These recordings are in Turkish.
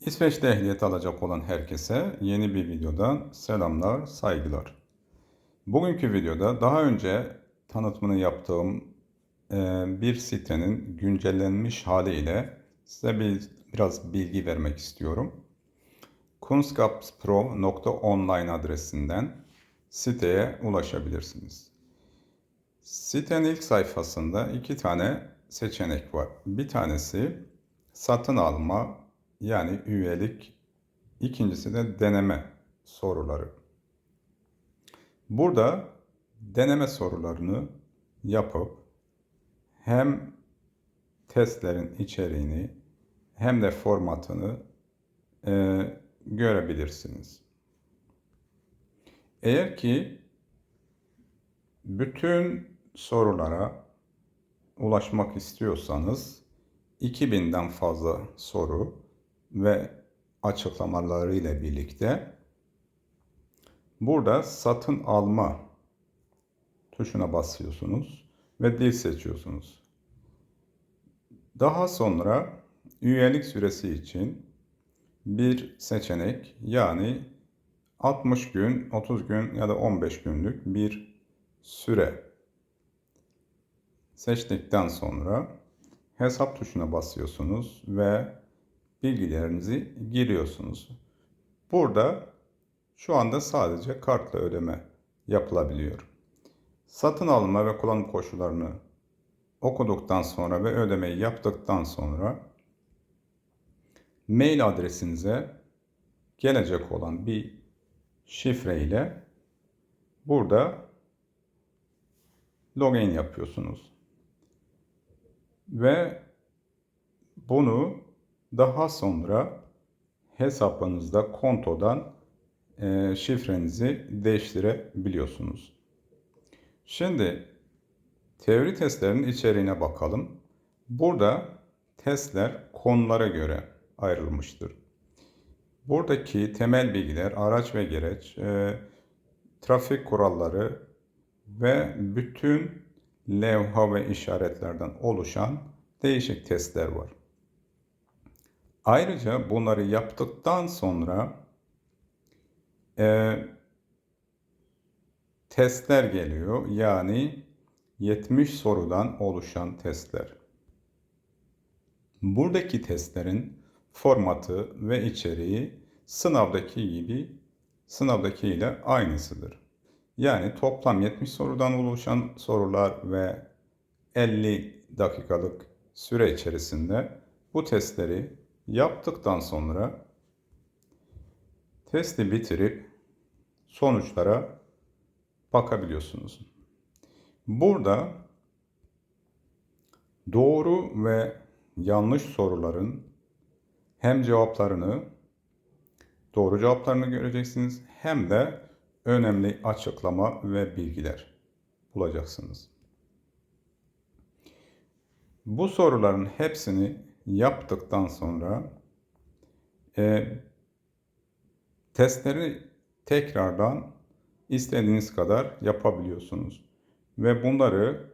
İsveç'te ehliyet alacak olan herkese yeni bir videodan selamlar, saygılar. Bugünkü videoda daha önce tanıtımını yaptığım e, bir sitenin güncellenmiş haliyle size bir, biraz bilgi vermek istiyorum. kunskapspro.online adresinden siteye ulaşabilirsiniz. Sitenin ilk sayfasında iki tane seçenek var. Bir tanesi satın alma yani üyelik. İkincisi de deneme soruları. Burada deneme sorularını yapıp hem testlerin içeriğini hem de formatını e, görebilirsiniz. Eğer ki bütün sorulara ulaşmak istiyorsanız 2000'den fazla soru ve açıklamaları ile birlikte burada satın alma tuşuna basıyorsunuz ve dil seçiyorsunuz. Daha sonra üyelik süresi için bir seçenek yani 60 gün, 30 gün ya da 15 günlük bir süre seçtikten sonra hesap tuşuna basıyorsunuz ve bilgilerinizi giriyorsunuz. Burada şu anda sadece kartla ödeme yapılabiliyor. Satın alma ve kullanım koşullarını okuduktan sonra ve ödemeyi yaptıktan sonra mail adresinize gelecek olan bir şifre ile burada login yapıyorsunuz. Ve bunu daha sonra hesabınızda kontodan e, şifrenizi değiştirebiliyorsunuz. Şimdi teori testlerinin içeriğine bakalım. Burada testler konulara göre ayrılmıştır. Buradaki temel bilgiler araç ve gereç, e, trafik kuralları ve bütün levha ve işaretlerden oluşan değişik testler var. Ayrıca bunları yaptıktan sonra e, testler geliyor. Yani 70 sorudan oluşan testler. Buradaki testlerin formatı ve içeriği sınavdaki gibi sınavdaki ile aynısıdır. Yani toplam 70 sorudan oluşan sorular ve 50 dakikalık süre içerisinde bu testleri yaptıktan sonra testi bitirip sonuçlara bakabiliyorsunuz. Burada doğru ve yanlış soruların hem cevaplarını doğru cevaplarını göreceksiniz hem de önemli açıklama ve bilgiler bulacaksınız. Bu soruların hepsini yaptıktan sonra e, testleri tekrardan istediğiniz kadar yapabiliyorsunuz. Ve bunları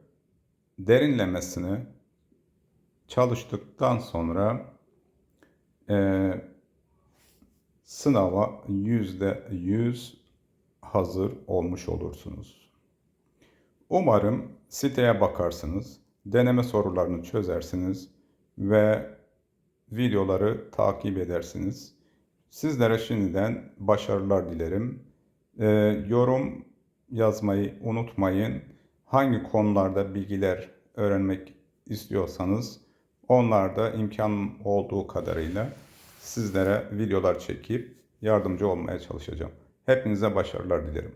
derinlemesine çalıştıktan sonra e, sınava yüzde yüz hazır olmuş olursunuz. Umarım siteye bakarsınız, deneme sorularını çözersiniz ve videoları takip edersiniz. Sizlere şimdiden başarılar dilerim. Ee, yorum yazmayı unutmayın. Hangi konularda bilgiler öğrenmek istiyorsanız onlarda imkan olduğu kadarıyla sizlere videolar çekip yardımcı olmaya çalışacağım. Hepinize başarılar dilerim.